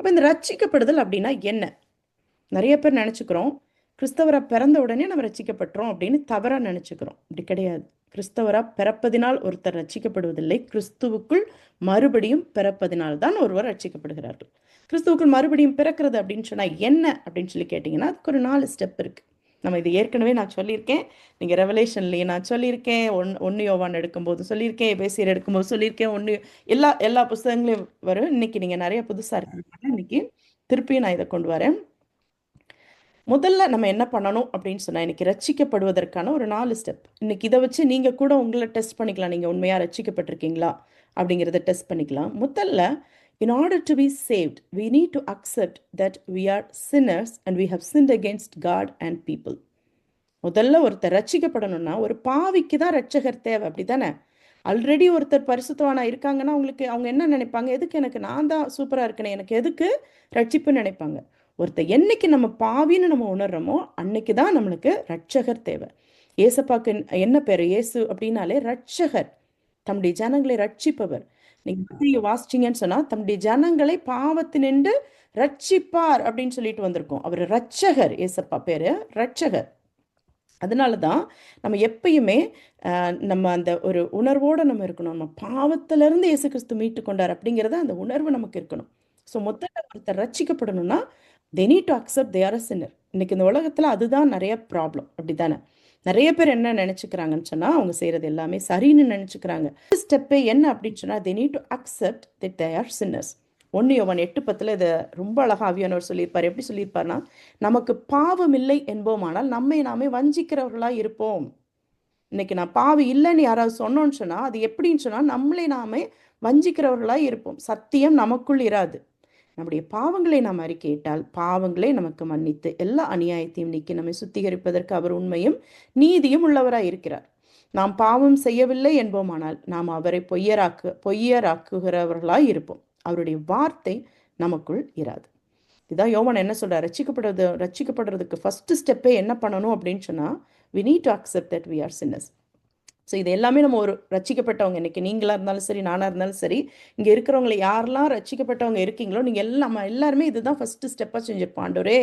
அப்போ இந்த ரட்சிக்கப்படுதல் அப்படின்னா என்ன? நிறைய பேர் நினச்சிக்கிறோம் கிறிஸ்தவரை பிறந்த உடனே நம்ம ரட்சிக்கப்பட்டோம் அப்படின்னு தவறாக நினச்சிக்கிறோம். அப்படி கிடையாது. கிறிஸ்தவராக பிறப்பதினால் ஒருத்தர் ரட்சிக்கப்படுவதில்லை. கிறிஸ்துவுக்குள் மறுபடியும் பிறப்பதினால் தான் ஒருவர் ரட்சிக்கப்படுகிறார்கள். கிறிஸ்துவுக்குள் மறுபடியும் பிறக்கிறது அப்படின்னு சொன்னால் என்ன அப்படின்னு சொல்லி கேட்டிங்கன்னா அதுக்கு ஒரு நாலு ஸ்டெப் இருக்குது நம்ம இது ஏற்கனவே நான் சொல்லியிருக்கேன். நீங்கள் ரெவலேஷன்லேயே நான் சொல்லியிருக்கேன். ஒன் ஒன்று யோவான் எடுக்கும்போது சொல்லியிருக்கேன். பேசியர் எடுக்கும்போது சொல்லியிருக்கேன். ஒன்று எல்லா எல்லா புஸ்தகங்களையும் வரும். இன்னைக்கு நீங்கள் நிறைய புதுசாக இருக்கிறதுனால இன்னைக்கு திருப்பியும் நான் இதை கொண்டு வரேன். முதல்ல நம்ம என்ன பண்ணணும் அப்படின்னு சொன்னால் இன்னைக்கு ரச்சிக்கப்படுவதற்கான ஒரு நாலு ஸ்டெப் இன்னைக்கு இதை வச்சு நீங்கள் கூட உங்களை டெஸ்ட் பண்ணிக்கலாம். நீங்கள் உண்மையாக ரச்சிக்கப்பட்டிருக்கீங்களா அப்படிங்கிறத டெஸ்ட் பண்ணிக்கலாம். முதல்ல in order to be saved we need to accept that we are sinners and we have sinned against god and people. முதல்ல ஒருத்தர் ரட்சிக்கப்படணும்னா ஒரு பாவிக்கு தான் ரட்சகர் தேவை அப்படிதானே? ஆல்ரெடி ஒருத்தர் பரிசுத்தவானா இருக்காங்கன்னா அவங்களுக்கு அவங்க என்ன நினைப்பாங்க? எதுக்கு எனக்கு நான் தான் சூப்பராக இருக்கேனே எனக்கு எதுக்கு ரட்சிப்புன்னு நினைப்பாங்க? ஒருத்தர் என்னைக்கு நம்ம பாவின்னு நம்ம உணர்றோமோ அன்னைக்கு தான் நம்மளுக்கு ரட்சகர் தேவை. ஏசப்பாக்கு என்ன பேர்? இயேசு அப்படின்னாலே ரட்சகர் தம்முடைய ஜனங்களை ரட்சிப்பவர். நீங்க வாசிச்சீங்கன்னு சொன்னா தம்முடைய ஜனங்களை பாவத்தினின்று ரட்சிப்பார் அப்படின்னு சொல்லிட்டு வந்திருக்கோம். அவர் ரட்சகர் ஏசப்பா பேரு. ரட்சகர் அதனால தான் நம்ம எப்பயுமே நம்ம அந்த ஒரு உணர்வோடு நம்ம இருக்கணும். நம்ம பாவத்திலிருந்து இயேசு கிறிஸ்து மீட்டு கொண்டார் அப்படிங்கிறத அந்த உணர்வு நமக்கு இருக்கணும். ஸோ மொத்தத்தில் ஒருத்தர் ரட்சிக்கப்படணும்னா they need to accept they are a sinner இன்னைக்கு இந்த உலகத்தில் அதுதான் நிறைய ப்ராப்ளம் அப்படி தானே நிறைய பேர் என்ன நினச்சிக்கிறாங்கன்னு சொன்னால் அவங்க செய்கிறது எல்லாமே சரின்னு நினச்சிக்கிறாங்க. ஸ்டெப்பே என்ன அப்படின்னு சொன்னால் தே நீட் டு அக்செப்ட் திட் தே ஆர் சின்னர்ஸ் ஒன்று யோவன் எட்டு பத்தில் இதை ரொம்ப அழகாக அவியானவர் சொல்லியிருப்பார். எப்படி சொல்லியிருப்பார்னா நமக்கு பாவம் இல்லை என்போமானால் நம்மை நாமே வஞ்சிக்கிறவர்களாக இருப்போம். இன்னைக்கு நான் பாவி இல்லைன்னு யாராவது சொன்னோன்னு சொன்னால் அது எப்படின்னு சொன்னால் நம்மளே நாமே வஞ்சிக்கிறவர்களாக இருப்போம். சத்தியம் நமக்குள் இராது. நம்முடைய பாவங்களை நாம் அறிக்கையிட்டால் பாவங்களை நமக்கு மன்னித்து எல்லா அநியாயத்தையும் நீக்கி நம்மை சுத்திகரிப்பதற்கு அவர் உண்மையும் நீதியும் உள்ளவராய் இருக்கிறார். நாம் பாவம் செய்யவில்லை என்போமானால் நாம் அவரை பொய்யராக்கு பொய்யராக்குகிறவர்களாய் இருப்போம். அவருடைய வார்த்தை நமக்குள் இராது. இதான் யோவான் என்ன சொல்றார்? ரச்சிக்கப்படுறது ரச்சிக்கப்படுறதுக்கு ஃபர்ஸ்ட் ஸ்டெப்பே என்ன பண்ணணும் அப்படின்னு சொன்னால் we need to accept that we are sinners so இது எல்லாமே நம்ம ஒரு ரச்சிக்கப்பட்டவங்க இன்னைக்கு. நீங்களாக இருந்தாலும் சரி நானாக இருந்தாலும் சரி இங்கே இருக்கிறவங்கள யாரெல்லாம் ரச்சிக்கப்பட்டவங்க இருக்கீங்களோ நீங்கள் எல்லாம் நம்ம எல்லாருமே இதுதான் ஃபஸ்ட்டு ஸ்டெப்பாக செஞ்சிருப்போம். ஆண்டவரே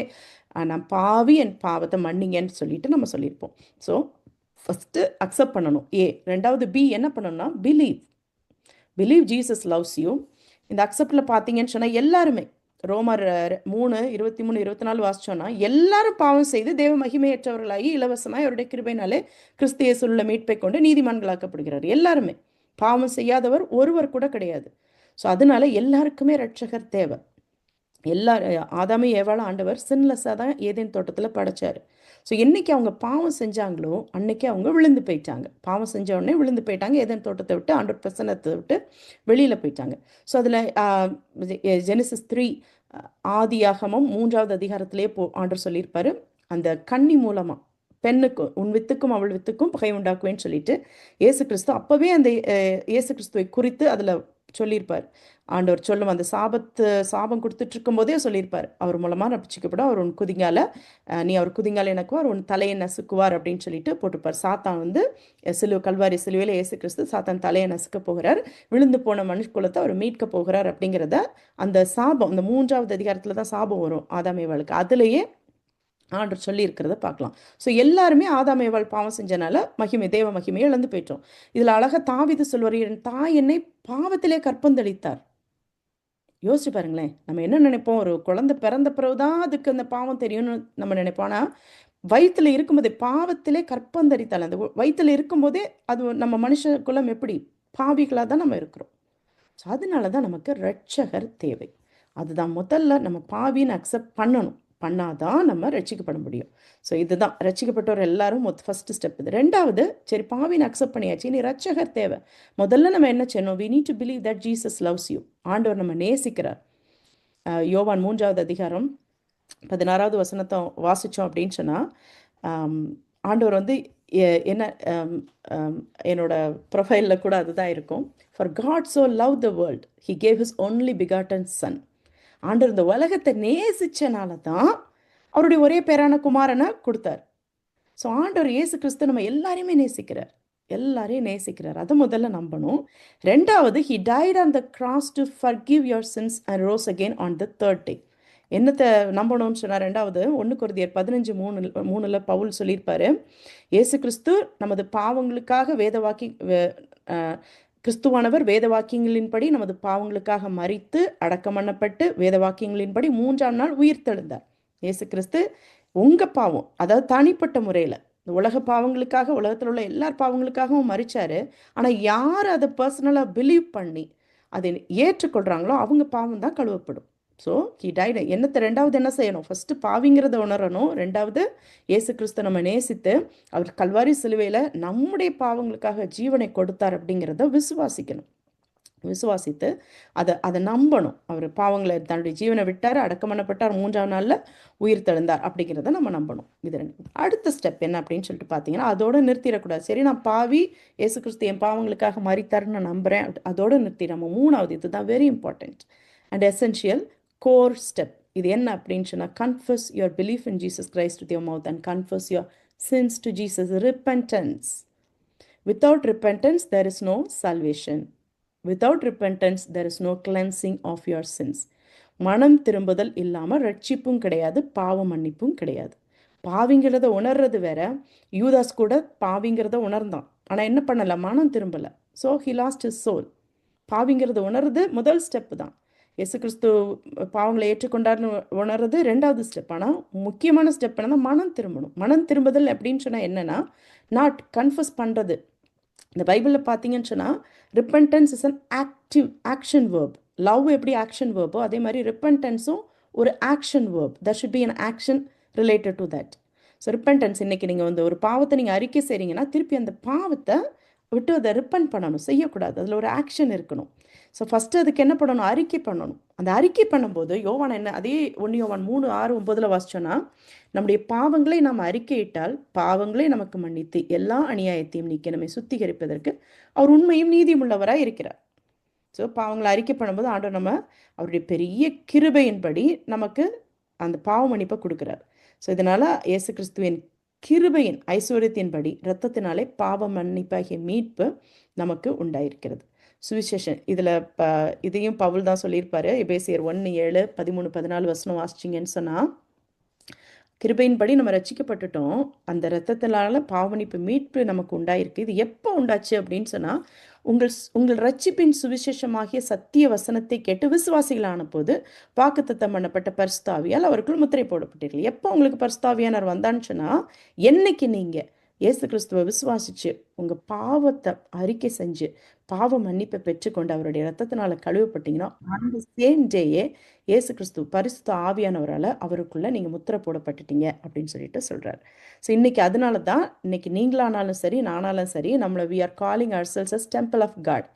நான் பாவி என் பாவத்தை மன்னிங்கன்னு சொல்லிட்டு நம்ம சொல்லியிருப்போம். ஸோ ஃபஸ்ட்டு அக்செப்ட் பண்ணணும். ஏ ரெண்டாவது பி என்ன பண்ணணும்னா believe believe Jesus loves you இந்த அக்செப்டில் பார்த்தீங்கன்னு சொன்னால் எல்லாருமே ரோமர் மூணு இருபத்தி மூணு இருபத்தி நாலு வாசிச்சோன்னா எல்லாரும் பாவம் செய்து தேவ மகிமையற்றவர்களாகி இலவசமாய் அவருடைய கிருபைனாலே கிறிஸ்திய சொல்ல மீட்பை கொண்டு நீதிமான்களாக்கப்படுகிறார். எல்லாருமே. பாவம் செய்யாதவர் ஒருவர் கூட கிடையாது. ஸோ அதனால எல்லாருக்குமே ரட்சகர் தேவை. எல்லா ஆதாமே ஏவாள ஆண்டவர் சின்லெஸ்ஸாக தான் ஏதேன் தோட்டத்தில் படைச்சார். ஸோ என்னைக்கு அவங்க பாவம் செஞ்சாங்களோ அன்னைக்கு அவங்க விழுந்து போயிட்டாங்க. பாவம் செஞ்ச உடனே விழுந்து போயிட்டாங்க. ஏதேன் தோட்டத்தை விட்டு ஆண்டவர் பிரசனத்தை விட்டு வெளியில் போயிட்டாங்க. ஸோ அதில் ஜெனிசஸ் த்ரீ ஆதியாகமும் மூன்றாவது அதிகாரத்திலே போ ஆண்டர் சொல்லியிருப்பாரு. அந்த கன்னி மூலமாக பெண்ணுக்கும் உன் வித்துக்கும் அவள் வித்துக்கும் பகை உண்டாக்குவேன்னு சொல்லிட்டு ஏசு கிறிஸ்து அப்போவே அந்த ஏசு கிறிஸ்துவை குறித்து அதில் சொல்லியிருப்பார். ஆண்டவர் சொல்லும் அந்த சாபத்து சாபம் கொடுத்துட்டு இருக்கும் போதே சொல்லியிருப்பார். அவர் மூலமாக ரப்பிச்சிக்கப்படும் அவர் உன் குதிங்கால நீ அவர் குதிங்கால எனக்குவார் உன் தலையை நசுக்குவார் அப்படின்னு சொல்லிட்டு போட்டுப்பார் சாத்தான் வந்து சிலுவை கல்வாரி சிலுவையில் ஏசு கிறிஸ்து சாத்தான் தலையை நசுக்க போகிறார். விழுந்து போன மனுஷ்குலத்தை அவர் மீட்க போகிறார் அப்படிங்கிறத அந்த சாபம் அந்த மூன்றாவது அதிகாரத்தில் தான் சாபம் வரும் ஆதாமேவாளுக்கு அதுலேயே ஆண்டர் சொல்லி இருக்கிறத பார்க்கலாம். ஸோ எல்லாருமே ஆதாமேவாள் பாவம் செஞ்சனால மகிமை தேவ மகிமையை இழந்து போயிட்டோம். இதில் அழகாக தாவிது சொல்வார் என் தாய் என்னை பாவத்திலே கற்பந்தளித்தார். யோசிச்சு பாருங்களேன். நம்ம என்ன நினைப்போம்? ஒரு குழந்தை பிறந்த பிறகுதான் அதுக்கு அந்த பாவம் தெரியும்னு நம்ம நினைப்போம். ஆனால் வயிற்றுல இருக்கும்போதே பாவத்திலே கற்பந்தரித்தாள் அந்த வயிற்றுல இருக்கும்போதே அது நம்ம மனுஷ குலம் எப்படி? பாவிகளாக தான் நம்ம இருக்கிறோம். ஸோ அதனால தான் நமக்கு ரட்சகர் தேவை. அதுதான் முதல்ல நம்ம பாவின்னு அக்செப்ட் பண்ணணும். பண்ணாதான் நம்ம ரட்சிக்கப்பட முடியும். ஸோ இதுதான். ரட்சிக்கப்பட்டவர் எல்லாரும் மொத்த ஃபஸ்ட்டு ஸ்டெப் இது. ரெண்டாவது சரி பாவின் அக்செப்ட் பண்ணியாச்சு. நீ ரட்சகர் தேவை. முதல்ல நம்ம என்ன செய்யணும்? We need to believe that Jesus loves you ஆண்டவர் நம்ம நேசிக்கிறார். யோவான் மூன்றாவது அதிகாரம் பதினாறாவது வசனத்தை வாசித்தோம் அப்படின்னு சொன்னால் ஆண்டவர் வந்து என்ன என்னோட ப்ரொஃபைலில் கூட அதுதான் இருக்கும். For God so love the world he gave his only begotten son ஆண்டவர் இந்த உலகத்தை நேசிச்சனால தான் அவருடைய ஒரே பேரான குமாரனை கொடுத்தார். ஸோ ஆண்டவர் இயேசு கிறிஸ்து நம்ம எல்லாரையுமே நேசிக்கிறார். எல்லாரையும் நேசிக்கிறார். அதை முதல்ல நம்பணும். ரெண்டாவது he died on the cross to forgive your sins and rose again on the third day என்னத்தை நம்பணும்னு சொன்னார் ரெண்டாவது ஒன்று குருதியர் பதினஞ்சு மூணு மூணில் பவுல் சொல்லியிருப்பாரு இயேசு கிறிஸ்து நமது பாவங்களுக்காக வேதவாக்கி வே- கிறிஸ்துவானவர் வேத வாக்கியங்களின்படி நமது பாவங்களுக்காக மறித்து அடக்கம் பண்ணப்பட்டு வேத வாக்கியங்களின்படி மூன்றாம் நாள் உயிர்த்தெழுந்தார் இயேசு கிறிஸ்து உங்க பாவம் அதாவது தனிப்பட்ட முறையில் இந்த உலக பாவங்களுக்காக உலகத்தில் உள்ள எல்லார் பாவங்களுக்காகவும் மறிச்சாரு ஆனால் யார் அதை பர்சனலாக பிலீவ் பண்ணி அதை ஏற்றுக்கொள்கிறாங்களோ அவங்க பாவம் தான் கழுவப்படும். ஸோ ஹி டைட் என்னத்தை ரெண்டாவது என்ன செய்யணும்? ஃபஸ்ட்டு பாவிங்கிறத உணரணும். ரெண்டாவது இயேசு கிறிஸ்து நம்ம நேசித்து அவர் கல்வாரி சிலுவையில் நம்முடைய பாவங்களுக்காக ஜீவனை கொடுத்தார் அப்படிங்கிறத விசுவாசிக்கணும். விசுவாசித்து அதை அதை நம்பணும். அவர் பாவங்களை தன்னுடைய ஜீவனை விட்டார் அடக்கம் பண்ணப்பட்டார் மூன்றாம் நாளில் உயிர் தெழுந்தார் அப்படிங்கிறத நம்ம நம்பணும். இது ரெண்டு அடுத்த ஸ்டெப் என்ன அப்படின்னு சொல்லிட்டு பார்த்தீங்கன்னா அதோட நிறுத்திடக்கூடாது. சரி நான் பாவி ஏசு கிறிஸ்து என் பாவங்களுக்காக மறித்தாருன்னு நான் நம்புகிறேன் அதோட நிறுத்தி நம்ம மூணாவது இதுதான் very important and essential core step இது என்ன அப்படின்னு சொன்னால் confess your belief in Jesus Christ with your mouth and confess your sins to Jesus repentance without repentance there is no salvation without repentance there is no cleansing of your sins மனம் திரும்புதல் இல்லாமல் ரட்சிப்பும் கிடையாது பாவ மன்னிப்பும் கிடையாது. பாவிங்கிறத உணர்றது வேற யூதாஸ் கூட பாவிங்கிறத உணர்ந்தான். ஆனால் என்ன பண்ணலை? மனம் திரும்பலை. So he lost his soul பாவிங்கிறத உணர்றது முதல் ஸ்டெப்பு தான். இயேசு கிறிஸ்து பாவங்களை ஏற்றுக்கொண்டார்னு உணர்றது ரெண்டாவது ஸ்டெப் ஆனால் முக்கியமான ஸ்டெப் என்னன்னா மனம் திரும்பணும். மனம் திரும்புதல் அப்படின்னு சொன்னால் என்னன்னா நாட் கன்ஃபஸ் பண்ணுறது இந்த பைபிளில் பார்த்தீங்கன்னு சொன்னால் repentance is an active action verb love எப்படி ஆக்ஷன் வேர்போ அதே மாதிரி ரிப்பன்டன்ஸும் ஒரு action verb that should be an action related to that so repentance இன்னைக்கு நீங்கள் வந்து ஒரு பாவத்தை நீங்கள் அறிக்கை செய்கிறீங்கன்னா திருப்பி அந்த பாவத்தை விட்டு அதை ரிப்பன் பண்ணணும். செய்யக்கூடாது. அதில் ஒரு ஆக்ஷன் இருக்கணும். ஸோ ஃபஸ்ட்டு அதுக்கு என்ன பண்ணணும்? அறிக்கை பண்ணணும். அந்த அறிக்கை பண்ணும்போது யோவான் என்ன அதே ஒன்று யோவான் மூணு ஆறு ஒம்பதில் வாசிச்சோன்னா நம்முடைய பாவங்களை நாம் அறிக்கையிட்டால் பாவங்களை நமக்கு மன்னித்து எல்லா அநியாயத்தையும் நீக்கி நம்மை சுத்திகரிப்பதற்கு அவர் உண்மையும் நீதியும் உள்ளவராக இருக்கிறார். ஸோ பாவங்களை அறிக்கை பண்ணும்போது ஆண்டவர் நம்ம அவருடைய பெரிய கிருபையின்படி நமக்கு அந்த பாவ மன்னிப்பை கொடுக்குறார். ஸோ இதனால் இயேசு கிறிஸ்துவின் கிருபையின் ஐஸ்வர்யத்தின்படி இரத்தத்தினாலே பாவ மன்னிப்பாகிய மீட்பு நமக்கு உண்டாயிருக்கிறது. சுவிசேஷன். இதில் ப இதையும் பவுல் தான் சொல்லியிருப்பாரு. எபேசியர் ஒன்று ஏழு பதிமூணு பதினாலு வசனம் வாசிச்சிங்கன்னு சொன்னால் கிருபையின்படி நம்ம ரசிக்கப்பட்டுட்டோம் அந்த இரத்தத்தினால பாவனிப்பு மீட்பு நமக்கு உண்டாயிருக்கு. இது எப்போ உண்டாச்சு அப்படின்னு சொன்னால் உங்கள் உங்கள் ரட்சிப்பின் சுவிசேஷமாகிய சத்திய வசனத்தை கேட்டு விசுவாசிகளான போது வாக்குத்தத்தம் பண்ணப்பட்ட பரிஸ்தாவியால் அவருக்குள் முத்திரை போடப்பட்டீர்கள். எப்போ உங்களுக்கு பரிஸ்தாவியானவர் வந்தான்னு சொன்னால் என்னைக்கு நீங்கள் இயேசு கிறிஸ்துவை விசுவாசிச்சு உங்கள் பாவத்தை அறிக்கை செஞ்சு பாவ மன்னிப்பை பெற்றுக்கொண்டு அவருடைய ரத்தத்தினால கழுவப்பட்டீங்கன்னா அந்த சேம் டேயே இயேசு கிறிஸ்து பரிசுத்த ஆவியானவரால் அவருக்குள்ள நீங்கள் முத்திரை போடப்பட்டுட்டீங்க அப்படின்னு சொல்லிட்டு சொல்கிறார் ஸோ இன்னைக்கு அதனால தான் இன்னைக்கு நீங்களானாலும் சரி நானாலும் சரி நம்மளை we are calling our selves as temple of God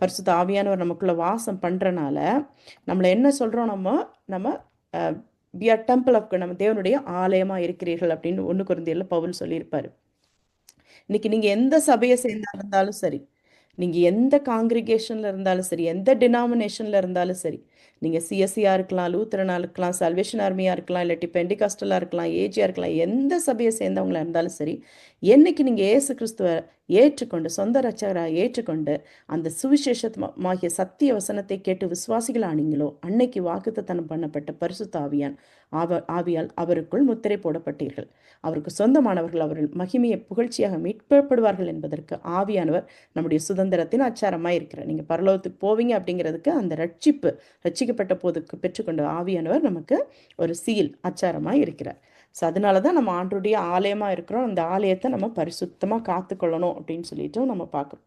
பரிசுத்த ஆவியானவர் நமக்குள்ள வாசம் பண்ணுறனால நம்மளை என்ன சொல்கிறோம் நம்ம? நம்ம வி ஆர் டெம்பிள் ஆஃப் நம்ம தேவனுடைய ஆலயமாக இருக்கிறீர்கள் அப்படின்னு ஒன்று குருந்தியில் பவுல் சொல்லியிருப்பார். இன்னைக்கு நீங்க எந்த சபையை சேர்ந்தா இருந்தாலும் சரி நீங்க எந்த காங்கிரிகேஷன்ல இருந்தாலும் சரி எந்த டினாமினேஷன்ல இருந்தாலும் சரி நீங்கள் சிஎஸ்சியாக இருக்கலாம் லூத்தரனா இருக்கலாம் சல்வேஷன் ஆர்மியாக இருக்கலாம் இல்லாட்டி பெண்டிகாஸ்டலாக இருக்கலாம் ஏஜியாக இருக்கலாம் எந்த சபையை சேர்ந்தவங்களா இருந்தாலும் சரி என்னைக்கு நீங்க ஏசு கிறிஸ்துவை ஏற்றுக்கொண்டு சொந்த ரச்சகராக ஏற்றுக்கொண்டு அந்த சுவிசேஷமாகிய சத்திய வசனத்தை கேட்டு விசுவாசிகளானீங்களோ அன்னைக்கு வாக்குத்தத்தனம் பண்ணப்பட்ட பரிசுத்த ஆவியான் ஆவ ஆவியால் அவருக்குள் முத்திரை போடப்பட்டீர்கள். அவருக்கு சொந்தமானவர்கள் அவர்கள் மகிமையை புகழ்ச்சியாக மீட்கப்படுவார்கள் என்பதற்கு ஆவியானவர் நம்முடைய சுதந்திரத்தின் அச்சாரமாக இருக்கிறார் நீங்கள் பரலோகத்துக்கு போவீங்க அப்படிங்கிறதுக்கு அந்த ரட்சிப்பு ரட்சிக்கப்பட்ட போதுக்கு பெற்றுக்கொண்ட ஆவியானவர் நமக்கு ஒரு சீல் அச்சாரமாக இருக்கிறார். ஸோ அதனால தான் நம்ம ஆண்டுடைய ஆலயமாக இருக்கிறோம். அந்த ஆலயத்தை நம்ம பரிசுத்தமாக காத்துக்கொள்ளணும் அப்படின்னு சொல்லிட்டு நம்ம பார்க்குறோம்.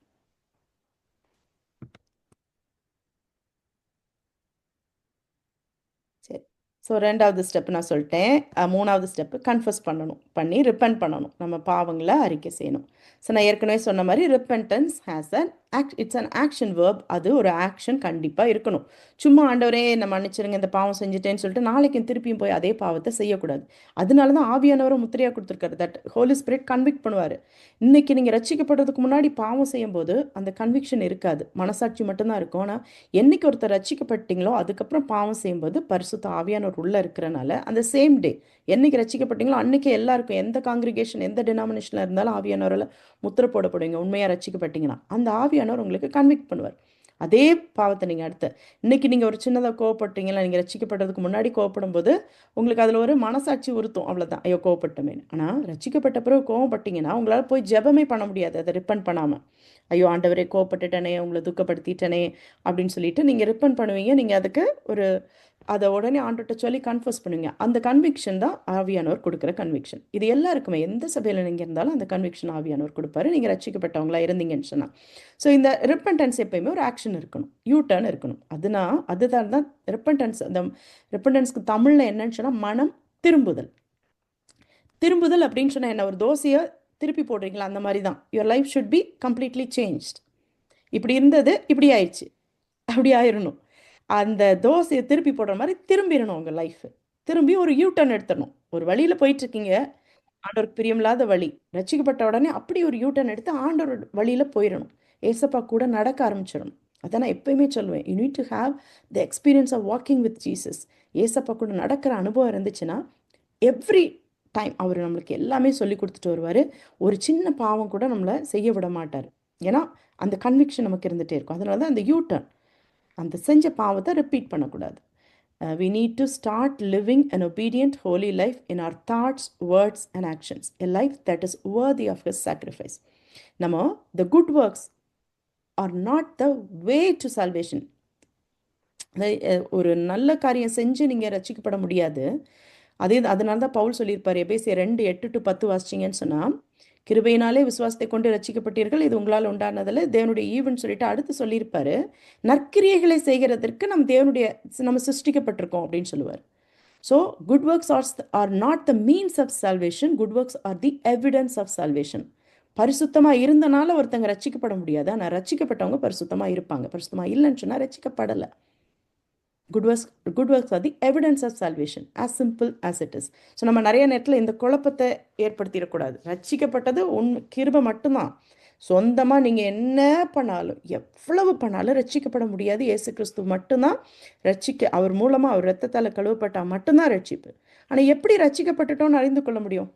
சரி. ஸோ ரெண்டாவது ஸ்டெப் நான் சொல்லிட்டேன். மூணாவது ஸ்டெப்பு கன்ஃபஸ் பண்ணணும். பண்ணி ரிப்பன் பண்ணணும். நம்ம பாவங்களை அறிக்கை செய்யணும். ஸோ நான் ஏற்கனவே சொன்ன மாதிரி repentance has an act it's an action verb அது ஒரு ஆக்ஷன் கண்டிப்பாக இருக்கணும். சும்மா ஆண்டவரே என்ன மன்னிச்சிருங்க இந்த பாவம் செஞ்சுட்டேன்னு சொல்லிட்டு நாளைக்கு திருப்பியும் போய் அதே பாவத்தை செய்யக்கூடாது. அதனால தான் ஆவியானவரை முத்திரையாக கொடுத்துருக்காரு. தட் ஹோலி ஸ்பிரிட் கன்விக்ட் பண்ணுவார். இன்னைக்கு நீங்கள் ரச்சிக்கப்படுறதுக்கு முன்னாடி பாவம் செய்யும்போது அந்த கன்விக்ஷன் இருக்காது. மனசாட்சி மட்டும்தான் இருக்கும். ஆனால் என்னைக்கு ஒருத்தர் ரச்சிக்கப்பட்டீங்களோ அதுக்கப்புறம் பாவம் செய்யும்போது பரிசுத்த ஆவியானவர் உள்ளே இருக்கிறனால அந்த சேம் டே என்னைக்கு ரசிக்கப்பட்டீங்களோ அன்னைக்கு எல்லாருக்கும் எந்த காங்கிரிகேஷன் எந்த டினாமினேஷனில் இருந்தாலும் ஆவியானவரில் முத்திரை போடப்படுவீங்க உண்மையாக ரசிக்கப்பட்டீங்கன்னா அந்த ஆவியானவர் உங்களுக்கு கன்விக்ட் பண்ணுவார். அதே பாவத்தை நீங்கள் அடுத்த இன்னைக்கு நீங்கள் ஒரு சின்னதாக கோவப்பட்டீங்களா நீங்கள் ரட்சிக்கப்படுறதுக்கு முன்னாடி கோவப்படும் போது உங்களுக்கு அதில் ஒரு மனசாட்சி உறுத்தும் அவ்வளோதான் ஐயோ கோவப்பட்டமே. ஆனால் ரசிக்கப்பட்ட பிறகு கோவப்பட்டீங்கன்னா உங்களால் போய் ஜெபமே பண்ண முடியாது அதை ரிப்பன் பண்ணாமல் ஐயோ ஆண்டவரே கோவப்பட்டுட்டனே உங்களை துக்கப்படுத்திட்டனே அப்படின்னு சொல்லிட்டு நீங்கள் ரிப்பன் பண்ணுவீங்க நீங்கள் அதுக்கு ஒரு அதை உடனே ஆண்டுகிட்ட சொல்லி கன்ஃபர்ஸ் பண்ணுவீங்க அந்த கன்விக்ஷன் தான் ஆவியானவர் கொடுக்குற கன்விக்ஷன் இது எல்லாருக்குமே எந்த சபையில் நீங்கள் இருந்தாலும் அந்த கன்விக்ஷன் ஆவியானவர் கொடுப்பாரு. நீங்கள் ரசிக்கப்பட்டவங்களா இருந்தீங்கன்னு சொன்னால் ஸோ இந்த ரிப்பன்டன்ஸ் எப்பயுமே ஒரு ஆக்ஷன் இருக்கணும். யூ டர்ன் இருக்கணும். அதுனா அதுதான் தான் ரிப்பன்டன்ஸ் அந்த ரிப்பன்டன்ஸ்க்கு தமிழில் என்னன்னு சொன்னால் மனம் திரும்புதல். திரும்புதல் அப்படின்னு சொன்னால் என்ன? ஒரு தோசையை திருப்பி போடுறீங்களா? அந்த மாதிரி தான். Your life should be completely changed இப்படி இருந்தது இப்படி ஆயிடுச்சு. அப்படி ஆயிடணும். அந்த தோசையை திருப்பி போடுற மாதிரி திரும்பிடணும் உங்கள் லைஃப் திரும்பி ஒரு யூ டர்ன் எடுத்துடணும். ஒரு வழியில் போயிட்டுருக்கீங்க. ஆண்டவருக்கு பிரியமில்லாத வழி. ரசிக்கப்பட்ட உடனே அப்படி ஒரு யூ டர்ன் எடுத்து ஆண்டவர் வழியில் போயிடணும். ஏசப்பா கூட நடக்க ஆரம்பிச்சிடணும். அதான் நான் எப்பயுமே சொல்லுவேன். You need to have the experience of walking with Jesus ஏசப்பா கூட நடக்கிற அனுபவம் இருந்துச்சுன்னா எவ்ரி டைம் அவர் நம்மளுக்கு எல்லாமே சொல்லி கொடுத்துட்டு வருவார். ஒரு சின்ன பாவம் கூட நம்மளை செய்ய விட மாட்டார். ஏன்னா அந்த கன்விக்ஷன் நமக்கு இருந்துகிட்டே இருக்கும். அதனால தான் அந்த யூ டர்ன் அந்த செஞ்ச பாவத்தை ரிப்பீட் பண்ணக்கூடாது. We need to start living an obedient holy life in our thoughts words and actions a life that is worthy of his sacrifice நம்ம the good works are not the way to salvation ஒரு நல்ல காரியம் செஞ்சு நீங்கள் ரசிக்கப்பட முடியாது. அதே அதனால தான் பவுல் சொல்லியிருப்பார் எபேசிய ரெண்டு எட்டு டு பத்து வாசிச்சிங்கன்னு சொன்னால் கிருபையினாலே விசுவாசத்தை கொண்டு ரசிக்கப்பட்டீர்கள் இது உங்களால் உண்டானதில் தேவனுடைய ஈவன் சொல்லிட்டு அடுத்து சொல்லியிருப்பாரு. நற்கிரியைகளை செய்கிறதற்கு நம்ம தேவனுடைய நம்ம சிருஷ்டிக்கப்பட்டிருக்கோம் அப்படின்னு சொல்லுவார். So good works are are not the means of salvation good works are the evidence of salvation பரிசுத்தமாக இருந்தனால ஒருத்தங்க ரச்சிக்கப்பட முடியாது. ஆனால் ரச்சிக்கப்பட்டவங்க பரிசுத்தமாக இருப்பாங்க. பரிசுத்தமாக இல்லைன்னு சொன்னால் ரச்சிக்கப்படலை good works good works are the evidence of salvation as simple as it is so நம்ம நிறைய நேரத்தில் இந்த குழப்பத்தை ஏற்படுத்திடக்கூடாது. ரச்சிக்கப்பட்டது உன் கிருபை மட்டும்தான். சொந்தமாக நீங்கள் என்ன பண்ணாலும் எவ்வளவு பண்ணாலும் ரட்சிக்கப்பட முடியாது. இயேசு கிறிஸ்து மட்டும்தான் ரட்சிக்க அவர் மூலமாக அவர் ரத்தத்தால் கழுவப்பட்டால் மட்டும்தான் ரட்சிப்பு. ஆனால் எப்படி ரட்சிக்கப்பட்டுட்டோம்னு அறிந்து கொள்ள முடியும்?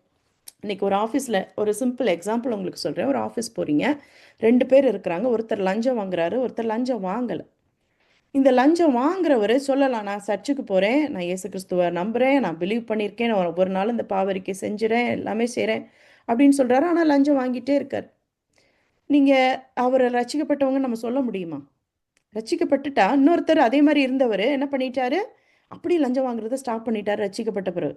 இன்றைக்கி ஒரு ஆஃபீஸில் ஒரு சிம்பிள் எக்ஸாம்பிள் உங்களுக்கு சொல்கிறேன் ஒரு ஆஃபீஸ் போகிறீங்க ரெண்டு பேர் இருக்கிறாங்க. ஒருத்தர் லஞ்சம் வாங்குறாரு ஒருத்தர் லஞ்சம் வாங்கலை. இந்த லஞ்சம் வாங்குறவர் சொல்லலாம் நான் சர்ச்சுக்கு போகிறேன் நான் இயேசு கிறிஸ்துவை நம்புகிறேன் நான் பிலீவ் பண்ணியிருக்கேன் நான் ஒரு நாள் இந்த பாவரிக்கை செஞ்சுறேன் எல்லாமே செய்கிறேன் அப்படின்னு சொல்கிறாரு ஆனால் லஞ்சம் வாங்கிட்டே இருக்கார். நீங்கள் அவரை ரசிக்கப்பட்டவங்க நம்ம சொல்ல முடியுமா? ரசிக்கப்பட்டுட்டா இன்னொருத்தர் அதே மாதிரி இருந்தவர் என்ன பண்ணிட்டாரு? அப்படி லஞ்சம் வாங்குறத ஸ்டாப் பண்ணிட்டாரு ரசிக்கப்பட்ட பிறகு.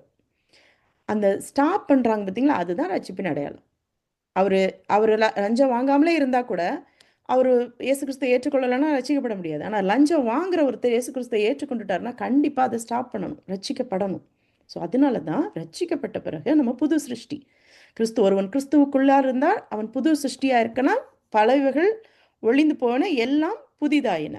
அந்த ஸ்டாப் பண்ணுறாங்க பார்த்தீங்களா அதுதான் ரட்சிப்பின் அடையாளம். அவர் அவர் லஞ்சம் வாங்காமலே இருந்தால் கூட அவர் இயேசு கிறிஸ்தை ஏற்றுக்கொள்ளலைன்னா ரசிக்கப்பட முடியாது. ஆனால் லஞ்சம் வாங்குற ஒருத்தர் இயேசு கிறிஸ்தை ஏற்றுக்கொண்டுட்டாருன்னா கண்டிப்பாக அதை ஸ்டாப் பண்ணணும் ரசிக்கப்படணும். ஸோ அதனால தான் ரட்சிக்கப்பட்ட பிறகு நம்ம புது சிருஷ்டி. கிறிஸ்து ஒருவன் கிறிஸ்துவுக்குள்ளா இருந்தால் அவன் புது சிருஷ்டியாக இருக்கனா பலவைகள் ஒளிந்து போன எல்லாம் புதிதாயின.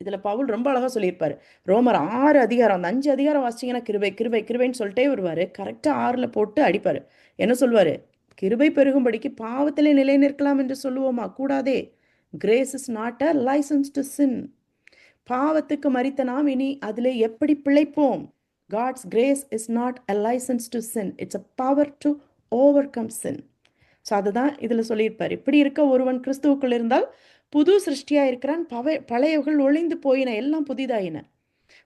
இதில் பவுல் ரொம்ப அழகாக சொல்லியிருப்பார். ரோமர் ஆறு அதிகாரம் அந்த அஞ்சு அதிகாரம் வாசிச்சிங்கன்னா கிருபை கிருபை கிருபைன்னு சொல்லிட்டே வருவார். கரெக்டாக ஆறில் போட்டு அடிப்பார். என்ன சொல்வார்? கிருபை பெருகும்படிக்கு பாவத்திலே நிலை நிற்கலாம் என்று சொல்லுவோமா? கூடாதே. Grace is not a license to sin பாவத்துக்கு மறித்த நாம் இனி அதில் எப்படி பிழைப்போம்? God's grace is not a license to sin it's a power to overcome sin so அதுதான் இதில் சொல்லியிருப்பார். இப்படி இருக்க ஒருவன் கிறிஸ்துவுக்குள் இருந்தால் புது சிருஷ்டியாக இருக்கிறான் பவ பழையவர்கள் ஒளிந்து போயின எல்லாம் புதிதாயின.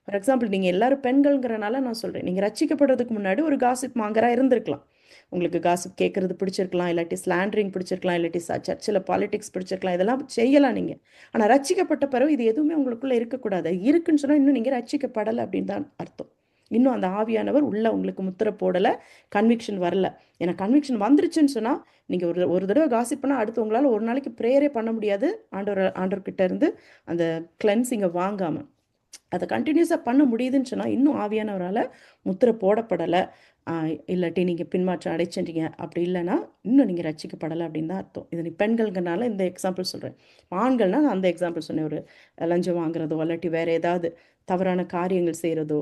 ஃபார் எக்ஸாம்பிள் நீங்கள் எல்லாரும் பெண்கள்ங்கிறனால நான் சொல்கிறேன் நீங்கள் ரச்சிக்கப்படுறதுக்கு முன்னாடி ஒரு காசிப் மாங்கராக இருந்திருக்கலாம். உங்களுக்கு காசிப் கேட்குறது பிடிச்சிருக்கலாம் இல்லாட்டி ஸ்லாண்டரிங் பிடிச்சிருக்கலாம் இல்லாட்டி சர்ச்சில் பாலிடிக்ஸ் பிடிச்சிருக்கலாம் இதெல்லாம் செய்யலாம் நீங்கள் ஆனால் ரச்சிக்கப்பட்ட பிறகு இது எதுவுமே உங்களுக்குள்ளே இருக்கக்கூடாது. இருக்குன்னு சொன்னால் இன்னும் நீங்கள் ரச்சிக்கப்படலை அப்படின்னு தான் அர்த்தம். இன்னும் அந்த ஆவியானவர் உள்ளே உங்களுக்கு முத்திரை போடலை கன்விக்ஷன் வரல. ஏன்னா கன்விக்ஷன் வந்துருச்சுன்னு சொன்னால் நீங்கள் ஒரு ஒரு தடவை காசிப் பண்ணால் அடுத்து உங்களால் ஒரு நாளைக்கு ப்ரேயரே பண்ண முடியாது. ஆண்டவர் ஆண்டவர்கிட்ட இருந்து அந்த கிளென்சிங்கை வாங்காமல் அதை கண்டினியூஸாக பண்ண முடியுதுன்னு சொன்னால் இன்னும் ஆவியானவரால் முத்திரை போடப்படலை. இல்லாட்டி நீங்கள் பின்மாற்றம் அடைச்சிட்டீங்க. அப்படி இல்லைன்னா இன்னும் நீங்கள் ரசிக்கப்படலை அப்படின்னு தான் அர்த்தம். இது நீ பெண்கள்கனால இந்த எக்ஸாம்பிள் சொல்கிறேன் ஆண்கள்னா நான் அந்த எக்ஸாம்பிள் சொன்னேன். ஒரு லஞ்சம் வாங்குறதோ இல்லாட்டி வேறு ஏதாவது தவறான காரியங்கள் செய்கிறதோ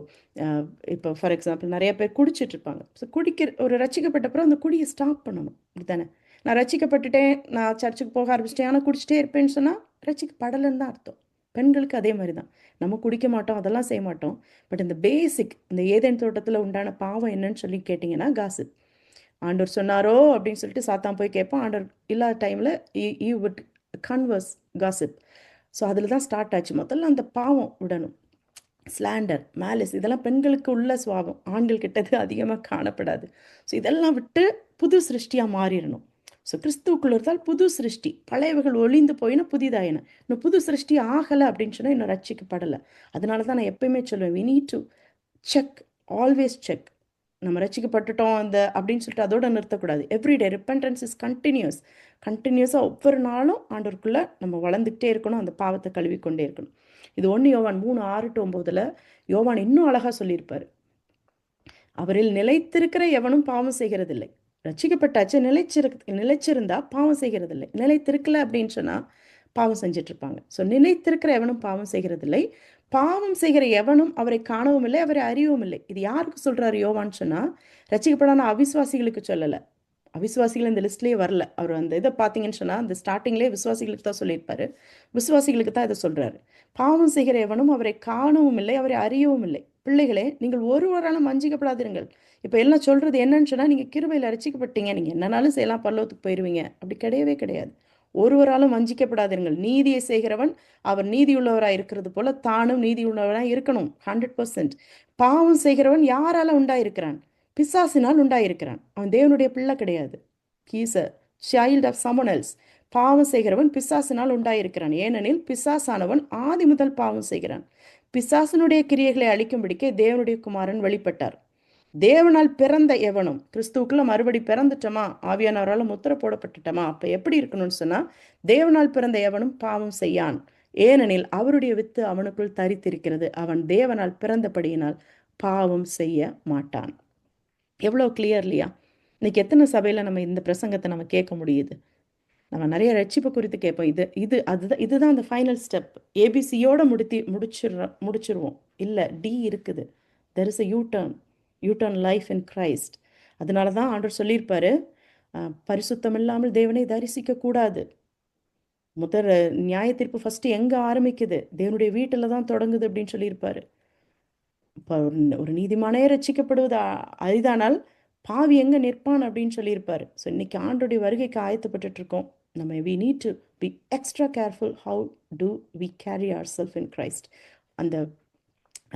இப்போ ஃபார் எக்ஸாம்பிள் நிறைய பேர் குடிச்சிட்டு இருப்பாங்க. ஸோ குடிக்கிற ஒரு ரசிக்கப்பட்டப்புறம் அந்த குடியை ஸ்டாப் பண்ணணும். இதுதானே நான் ரசிக்கப்பட்டுட்டேன் நான் சர்ச்சுக்கு போக ஆரம்பிச்சிட்டேன் ஆனால் குடிச்சிட்டே இருப்பேன்னு சொன்னால் ரசிக்கப்படலைன்னு தான் அர்த்தம். பெண்களுக்கு அதே மாதிரி தான். நம்ம குடிக்க மாட்டோம் அதெல்லாம் செய்ய மாட்டோம். பட் இந்த பேசிக் இந்த ஏதேன் தோட்டத்தில் உண்டான பாவம் என்னன்னு சொல்லி கேட்டிங்கன்னா காசு. ஆண்டவர் சொன்னாரோ அப்படின்னு சொல்லிட்டு சாத்தான் போய் கேட்போம் ஆண்டவர் இல்லாத டைமில் யூ விட் கன்வர்ஸ் காசிப் ஸோ அதில் தான் ஸ்டார்ட் ஆச்சு. முதல்ல அந்த பாவம் விடணும் ஸ்லாண்டர் மேலிஸ் இதெல்லாம் பெண்களுக்கு உள்ள சுவாபம். ஆண்கள் கிட்டது அதிகமாக காணப்படாது. ஸோ இதெல்லாம் விட்டு புது சிருஷ்டியாக மாறிடணும். ஸோ கிறிஸ்துவுக்குள்ள இருந்தால் புது சிருஷ்டி. பழையவர்கள் ஒளிந்து போயினா புதிதாயின. இன்னும் புது சிருஷ்டி ஆகலை அப்படின்னு சொன்னால் இன்னும் ரட்சிக்கப்படலை. அதனால தான் நான் எப்பயுமே சொல்லுவேன் we need to check always check நம்ம ரசிக்கப்பட்டுட்டோம் அந்த அப்படின்னு சொல்லிட்டு அதோட நிறுத்தக்கூடாது. எவ்ரிடே ரிப்பன்டன்ஸ் இஸ் கண்டினியூஸ் கண்டினியூஸாக ஒவ்வொரு நாளும் ஆண்டோருக்குள்ளே நம்ம வளர்ந்துக்கிட்டே இருக்கணும் அந்த பாவத்தை கழுவிக்கொண்டே இருக்கணும். இது ஒன்று யோவான் மூணு ஆறு டு ஒம்போதில் யோவான் இன்னும் அழகாக சொல்லியிருப்பார். அவரில் நிலைத்திருக்கிற எவனும் பாவம் செய்கிறதில்லை. ரசிக்கப்பட்டாச்சு நிலைச்சிரு நிலைச்சிருந்தா பாவம் செய்கிறதில்லை. நிலைத்திருக்கல அப்படின்னு சொன்னால் பாவம் செஞ்சுட்டு இருப்பாங்க ஸோ நிலைத்திருக்கிற எவனும் பாவம் செய்கிறதில்லை. பாவம் செய்கிற எவனும் அவரை காணவும் இல்லை அவரை அறியவும் இல்லை. இது யாருக்கு சொல்றாரு யோவான்னு சொன்னால் ரசிக்கப்படான அவிசுவாசிகளுக்கு சொல்லலை. அவிசுவாசிகள் இந்த லிஸ்ட்லேயே வரல. அவர் அந்த இதை பார்த்தீங்கன்னு சொன்னால் அந்த ஸ்டார்டிங்லேயே விசுவாசிகளுக்கு தான் சொல்லியிருப்பாரு. விசுவாசிகளுக்கு தான் இதை சொல்கிறாரு பாவம் செய்கிற எவனும் அவரை காணவும் இல்லை அவரை அறியவும் இல்லை. பிள்ளைகளே நீங்கள் ஒருவராலும் வஞ்சிக்கப்படாதிருங்கள் இப்போ எல்லாம் சொல்கிறது என்னன்னு சொன்னால் நீங்கள் கிருபையில் ரசிக்கப்பட்டீங்க நீங்கள் என்னன்னாலும் செய்யலாம் பல்லவத்துக்கு போயிடுவீங்க அப்படி கிடையவே கிடையாது. ஒருவராலும் வஞ்சிக்கப்படாதிருங்கள் நீதியை செய்கிறவன் அவர் நீதியுள்ளவராக இருக்கிறது போல தானும் நீதியுள்ளவராக இருக்கணும். ஹண்ட்ரட் பர்சன்ட் பாவம் செய்கிறவன் யாரால உண்டாயிருக்கிறான்? பிசாசினால் உண்டாயிருக்கிறான். அவன் தேவனுடைய பிள்ளை கிடையாது. He's a child of someone else பாவம் செய்கிறவன் பிசாசினால் உண்டாயிருக்கிறான். ஏனெனில் பிசாசானவன் ஆதி முதல் பாவம் செய்கிறான். பிசாசனுடைய கிரியைகளை அழிக்கும்படிக்கே தேவனுடைய குமாரன் வெளிப்பட்டார் தேவனால் பிறந்த எவனும் கிறிஸ்துவுக்குள்ள மறுபடி பிறந்துட்டோமா? ஆவியானவரால் முத்திர போடப்பட்டுட்டோமா? அப்போ எப்படி இருக்கணும்னு சொன்னால் தேவனால் பிறந்த எவனும் பாவம் செய்யான். ஏனெனில் அவருடைய வித்து அவனுக்குள் தரித்திருக்கிறது. அவன் தேவனால் பிறந்தபடியினால் பாவம் செய்ய மாட்டான். எவ்வளோ கிளியர்லியா இன்னைக்கு எத்தனை சபையில் நம்ம இந்த பிரசங்கத்தை நம்ம கேட்க முடியுது? நம்ம நிறைய ரட்சிப்பு குறித்து கேட்போம். இது இது அதுதான் இதுதான் அந்த ஃபைனல் ஸ்டெப் ஏபிசியோட முடித்தி முடிச்சிடுற முடிச்சிருவோம். இல்லை டி இருக்குது. There is a U turn U turn life in Christ அதனால தான் ஆண்டர் சொல்லியிருப்பாரு பரிசுத்தம் இல்லாமல் தேவனை தரிசிக்க கூடாது முதல் நியாய தீர்ப்பு ஃபஸ்ட்டு எங்கே ஆரம்பிக்குது? தேவனுடைய வீட்டில் தான் தொடங்குது அப்படின்னு சொல்லியிருப்பாரு. ஒரு நீதிமானே ரசிக்கப்படுவது அரிதானால் பாவி எங்க நிற்பான் அப்படின்னு சொல்லியிருப்பார். ஸோ இன்னைக்கு ஆண்டுடைய வருகைக்கு ஆயத்தப்பட்டு இருக்கோம் நம்ம we need to be extra careful how to we carry our self in Christ அந்த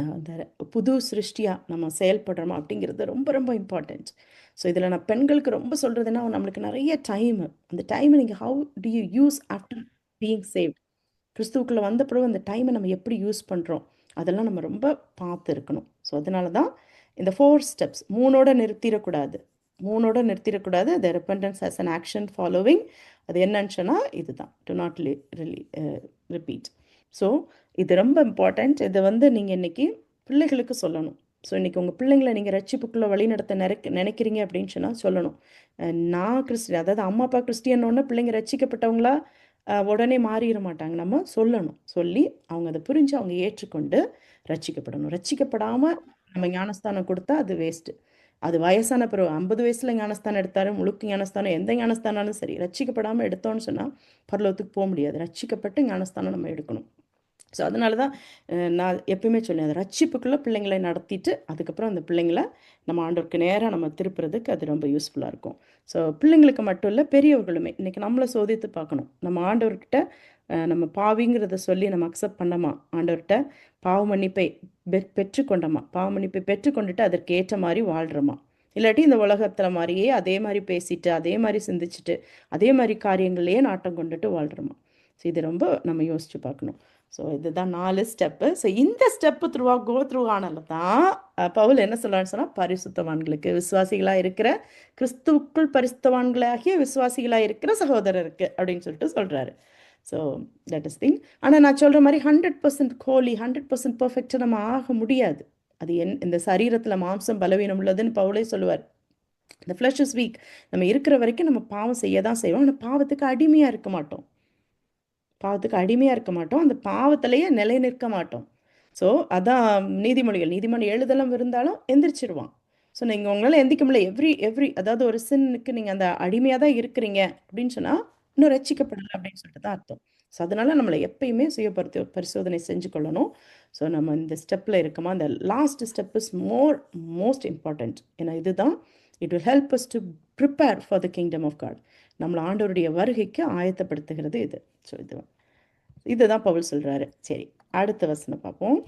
அந்த புது சிருஷ்டியாக நம்ம செயல்படுறோமா அப்படிங்கிறது ரொம்ப ரொம்ப இம்பார்ட்டண்ட் ஸோ இதில் நான் பெண்களுக்கு ரொம்ப சொல்கிறதுனா நம்மளுக்கு நிறைய டைமு அந்த டைமை நீங்கள் how to you use after being saved கிறிஸ்துவுக்குள்ளே வந்த பிறகு அந்த டைமை நம்ம எப்படி யூஸ் பண்ணுறோம் அதெல்லாம் நம்ம ரொம்ப பார்த்து இருக்கணும் ஸோ அதனால தான் இந்த ஃபோர் ஸ்டெப்ஸ் மூணோட நிறுத்திடக்கூடாது. மூணோட நிறுத்திடக்கூடாது. The repentance as an action following அது என்னன்னு சொன்னால் இதுதான். Do not really repeat so இது ரொம்ப இம்பார்ட்டண்ட் இதை வந்து நீங்கள் இன்றைக்கி பிள்ளைகளுக்கு சொல்லணும். ஸோ இன்றைக்கி உங்கள் பிள்ளைங்களை நீங்கள் ரட்சிப்புக்குள்ளே வழிநடத்த நினைக்க நினைக்கிறீங்க அப்படின்னு சொன்னால் சொல்லணும். நான் கிறிஸ்டின் அதாவது அம்மா அப்பா கிறிஸ்டியன்னொன்னே பிள்ளைங்க ரட்சிக்கப்பட்டவங்களா? உடனே மாறிட மாட்டாங்க. நம்ம சொல்லணும். சொல்லி அவங்க அதை புரிஞ்சு அவங்க ஏற்றுக்கொண்டு ரச்சிக்கப்படணும் ரட்சிக்கப்படாமல் நம்ம ஞானஸ்தானம் கொடுத்தா அது வேஸ்ட்டு அது வயசான பிறகு ஐம்பது வயசுல ஞானஸ்தானம் எடுத்தாலும் முழுக்க ஞானஸ்தானம் எந்த ஞானஸ்தானாலும் சரி ரச்சிக்கப்படாமல் எடுத்தோன்னு சொன்னால் பரலோகத்துக்கு போக முடியாது. ரட்சிக்கப்பட்டு ஞானஸ்தானம் நம்ம எடுக்கணும். ஸோ அதனால தான் நான் எப்பயுமே சொல்லுவேன் அந்த ரட்சிப்புக்குள்ளே பிள்ளைங்களை நடத்திட்டு அதுக்கப்புறம் அந்த பிள்ளைங்களை நம்ம ஆண்டோருக்கு நேராக நம்ம திருப்புறதுக்கு அது ரொம்ப யூஸ்ஃபுல்லாக இருக்கும். ஸோ பிள்ளைங்களுக்கு மட்டும் இல்லை பெரியவர்களுமே இன்றைக்கி நம்மளை சோதித்து பார்க்கணும். நம்ம ஆண்டவர்கிட்ட நம்ம பாவிங்கிறத சொல்லி நம்ம அக்செப்ட் பண்ணமா? ஆண்டவர்கிட்ட பாவ மன்னிப்பை பெற்றுக்கொண்டோமா? பாவ மன்னிப்பை பெற்றுக்கொண்டுட்டு அதற்கு ஏற்ற மாதிரி வாழ்கிறோமா இல்லாட்டி இந்த உலகத்தில் மாதிரியே அதே மாதிரி பேசிட்டு அதே மாதிரி சிந்திச்சுட்டு அதே மாதிரி காரியங்களையே நாட்டம் கொண்டுட்டு வாழ்கிறோமா ஸோ இது ரொம்ப நம்ம யோசித்து பார்க்கணும். ஸோ இதுதான் நாலு ஸ்டெப்பு ஸோ இந்த ஸ்டெப்பு த்ரூவா கோ த்ரூ ஆனால தான் பவுல் என்ன சொல்கிறான்னு சொன்னால் பரிசுத்தவான்களுக்கு விசுவாசிகளாக இருக்கிற கிறிஸ்துவுக்குள் பரிசுத்தவான்களாகிய விசுவாசிகளாக இருக்கிற சகோதரருக்கு அப்படின்னு சொல்லிட்டு சொல்கிறாரு ஸோ தட் இஸ் திங் ஆனால் நான் சொல்கிற மாதிரி hundred percent holy hundred percent பர்ஃபெக்டாக நம்ம ஆக முடியாது. அது என் இந்த சரீரத்தில் மாம்சம் பலவீனம் உள்ளதுன்னு பவுலே சொல்லுவார். இந்த ஃப்ளஷ் இஸ் வீக் நம்ம இருக்கிற வரைக்கும் நம்ம பாவம் செய்ய தான் செய்வோம். ஆனால் பாவத்துக்கு அடிமையாக இருக்க மாட்டோம். பாவத்துக்கு அடிமையாக இருக்க மாட்டோம். அந்த பாவத்திலேயே நிலை நிற்க மாட்டோம். ஸோ அதான் நீதிமொழிகள். நீதிமொழி எழுதலாம் இருந்தாலும் எந்திரிச்சிருவான். ஸோ நீங்கள் உங்களால் எந்திக்க முடியல. எவ்ரி எவ்ரி அதாவது ஒரு சின்னுக்கு நீங்கள் அந்த அடிமையாக தான் இருக்கிறீங்க அப்படின்னு சொன்னால் இன்னும் ரசிக்கப்படலை அப்படின்னு சொல்லிட்டு தான் அர்த்தம். ஸோ அதனால நம்மளை எப்பயுமே சுய பரிசோ பரிசோதனை செஞ்சு கொள்ளணும். ஸோ நம்ம இந்த ஸ்டெப்பில் இருக்கோமா? அந்த last step is more most important ஏன்னா இதுதான். It will help us to prepare for the kingdom of God நம்மளை ஆண்டவருடைய வருகைக்கு ஆயத்தப்படுத்துகிறது இது. ஸோ இது இதுதான் பவுல் சொல்கிறாரு சரி அடுத்த வசனம் பார்ப்போம்.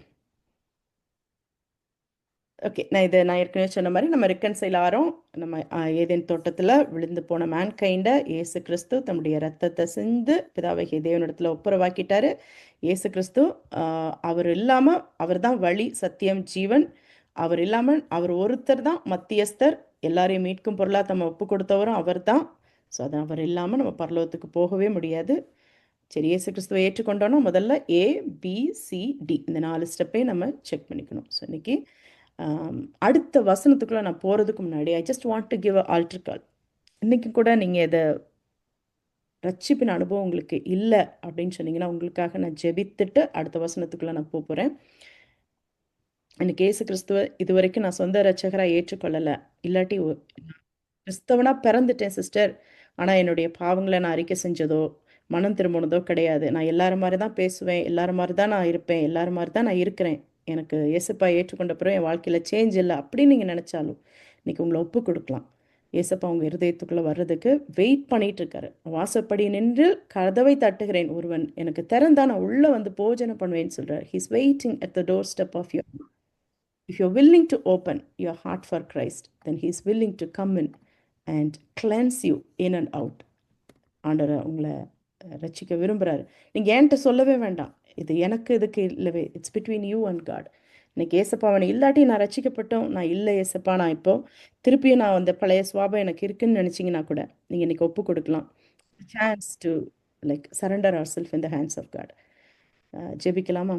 ஓகே நான் இதை நான் ஏற்கனவே சொன்ன மாதிரி நம்ம ரிக்கன்சைல் ஆகிறோம் நம்ம ஏதேன் தோட்டத்தில் விழுந்து போன மேன்கைண்டை ஏசு கிறிஸ்து தம்முடைய ரத்தத்தை சிந்து பிதாவகி தேவனிடத்தில் ஒப்புரவாக்கிட்டாரு. ஏசு கிறிஸ்து அவர் இல்லாமல் அவர் தான் வழி சத்தியம் ஜீவன். அவர் இல்லாமல் அவர் ஒருத்தர் தான் மத்தியஸ்தர். எல்லாரையும் மீட்கும் பொருளாக நம்ம ஒப்பு கொடுத்தவரும் அவர் தான். ஸோ அது அவர் இல்லாமல் நம்ம பரலோகத்துக்கு போகவே முடியாது. சரி ஏசு கிறிஸ்துவை ஏற்றுக்கொண்டோன்னா முதல்ல ஏ பி சி டி இந்த நாலு ஸ்டெப்பையும் நம்ம செக் பண்ணிக்கணும். ஸோ இன்றைக்கி அடுத்த வசனத்துக்குள்ளே நான் போகிறதுக்கு முன்னாடி I just want to give a altar call இன்றைக்கி கூட நீங்கள் இதை ரட்சிப்பின் அனுபவம் உங்களுக்கு இல்லை அப்படின்னு சொன்னீங்கன்னா உங்களுக்காக நான் ஜெபித்துட்டு அடுத்த வசனத்துக்குள்ளே நான் போகிறேன் எனக்கு ஏசு கிறிஸ்துவ இது வரைக்கும் நான் சொந்த ரட்சகராக ஏற்றுக்கொள்ளலை. இல்லாட்டி கிறிஸ்தவனாக பிறந்துட்டேன் சிஸ்டர் ஆனால் என்னுடைய பாவங்களை நான் அறிக்கை செஞ்சதோ மனம் திரும்பினதோ கிடையாது. நான் எல்லாரும் மாதிரி தான் பேசுவேன் எல்லாரும் மாதிரி தான் நான் இருப்பேன் எல்லாரும் மாதிரி தான் நான் இருக்கிறேன். எனக்கு ஏசப்பா ஏற்றுக்கொண்ட பிறகு என் வாழ்க்கையில் சேஞ்ச் இல்லை அப்படின்னு நீங்கள் நினச்சாலும் இன்றைக்கி உங்களை ஒப்பு கொடுக்கலாம். ஏசப்பா உங்கள் இருதயத்துக்குள்ளே வர்றதுக்கு வெயிட் பண்ணிகிட்டு இருக்காரு. வாசப்படி நின்று கதவை தட்டுகிறேன் ஒருவன் எனக்கு திறந்தா நான் உள்ளே வந்து போஜனம் பண்ணுவேன்னு சொல்கிறார் he's waiting at the doorstep of your if you're willing to open your heart for Christ then he's willing to come in and cleanse you in and out ஆண்டவர் உங்களை ரசிக்க விரும்புகிறாரு நீங்கள் என்கிட்ட சொல்லவே வேண்டாம். இது எனக்கு இதுக்கு இல்லவே. It's between you and God இன்னைக்கு ஏசப்பா அவனை இல்லாட்டி நான் ரசிக்கப்பட்டோம் நான் இல்லை ஏசப்பா நான் இப்போ திருப்பியும் நான் அந்த பழைய சுவாபம் எனக்கு இருக்குன்னு நினச்சிங்கன்னா கூட நீங்கள் இன்னைக்கு ஒப்பு கொடுக்கலாம். Chance to like surrender our self in the hands of God ஜெபிக்கலாமா?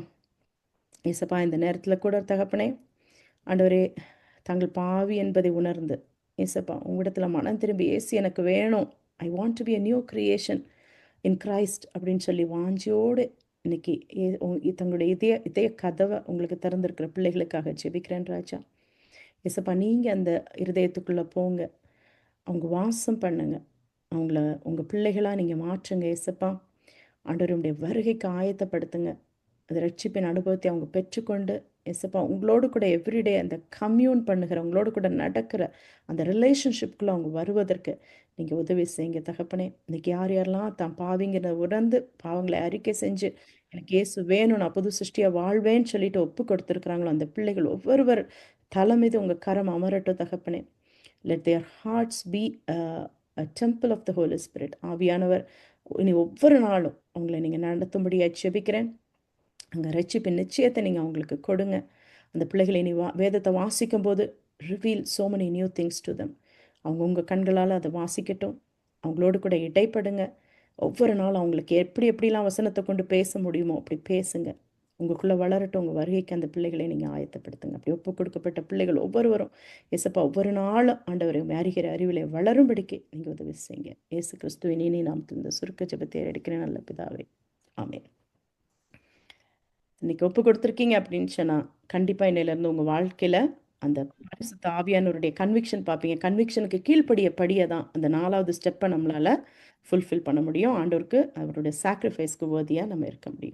ஏசப்பா இந்த நேரத்தில் கூட தகப்பனே ஆண்டவரே தாங்கள் பாவி என்பதை உணர்ந்து ஏசப்பா உங்களிடத்தில் மனம் திரும்பி ஏசி எனக்கு வேணும். I want to be a new creation in Christ அப்படின்னு சொல்லி வாஞ்சியோடு இன்னைக்கு தங்களுடைய இதய இதய கதவை உங்களுக்கு திறந்திருக்கிற பிள்ளைகளுக்காக ஜெபிக்கிறேன் ராஜா. ஏசப்பா நீங்கள் அந்த இருதயத்துக்குள்ளே போங்க. அவங்க வாசம் பண்ணுங்க. அவங்கள உங்கள் பிள்ளைகளாக நீங்கள் மாற்றுங்க ஏசப்பா. ஆண்டவருடைய வருகைக்கு ஆயத்தப்படுத்துங்க. அந்த ரட்சிப்பின் அனுபவத்தை அவங்க பெற்றுக்கொண்டு எஸ்ப்பா உங்களோடு கூட எவ்ரிடே அந்த கம்யூன் பண்ணுகிற உங்களோடு கூட நடக்கிற அந்த ரிலேஷன்ஷிப்குள்ளே அவங்க வருவதற்கு நீங்கள் உதவி செய்யுங்க தகப்பனே. இன்னைக்கு யார் யாரெல்லாம் தான் பாவிங்கிறத உணர்ந்து பாவங்களை அறிக்கை செஞ்சு எனக்கு ஏசு வேணும் நான் புது சிருஷ்டியாக வாழ்வேன்னு சொல்லிட்டு ஒப்பு கொடுத்துருக்குறாங்களோ அந்த பிள்ளைகள் ஒவ்வொருவர் தலை மீது உங்கள் கரம் அமரட்டும் தகப்பனே. Let their hearts be a temple of the Holy Spirit ஆவியானவர் இனி ஒவ்வொரு நாளும் அவங்களை நீங்கள் நடத்தும்படியாக செபிக்கிறேன் அங்கே ரட்சிப்பின் நிச்சயத்தை நீங்கள் அவங்களுக்கு கொடுங்க. அந்த பிள்ளைகளை நீ வா வேதத்தை வாசிக்கும் போது reveal so many new things to them அவங்க உங்கள் கண்களால் அதை வாசிக்கட்டும். அவங்களோடு கூட இடைப்படுங்க. ஒவ்வொரு நாளும் அவங்களுக்கு எப்படி எப்படிலாம் வசனத்தை கொண்டு பேச முடியுமோ அப்படி பேசுங்க. உங்களுக்குள்ளே வளரட்டும். உங்கள் வருகைக்கு அந்த பிள்ளைகளை நீங்கள் ஆயத்தப்படுத்துங்க. அப்படி ஒப்பு கொடுக்கப்பட்ட பிள்ளைகள் ஒவ்வொருவரும். இயேசப்பா ஒவ்வொரு நாளும் ஆண்டவரை அறிகிற அறிவிலை வளரும்படிக்கு நீங்கள் உதவி செய்யுங்க. இயேசு கிறிஸ்துவின் இனி நாம் இந்த சுருக்க ஜபத்தை எடுக்கிறேன் நல்ல பிதாவே. ஆமே இன்னைக்கு ஒப்பு கொடுத்துருக்கீங்க அப்படின்னு சொன்னால் கண்டிப்பாக இன்னையிலேருந்து உங்கள் வாழ்க்கையில் அந்த பரிசுத்த ஆவியானவருடைய கன்விக்ஷன் பார்ப்பீங்க கன்விக்ஷனுக்கு கீழ்ப்படிய படியை தான் அந்த நாலாவது ஸ்டெப்பை நம்மளால் ஃபுல்ஃபில் பண்ண முடியும். ஆண்டோருக்கு அவருடைய சாக்ரிஃபைஸ்க்கு வேர்தியாக நம்ம இருக்க முடியும்.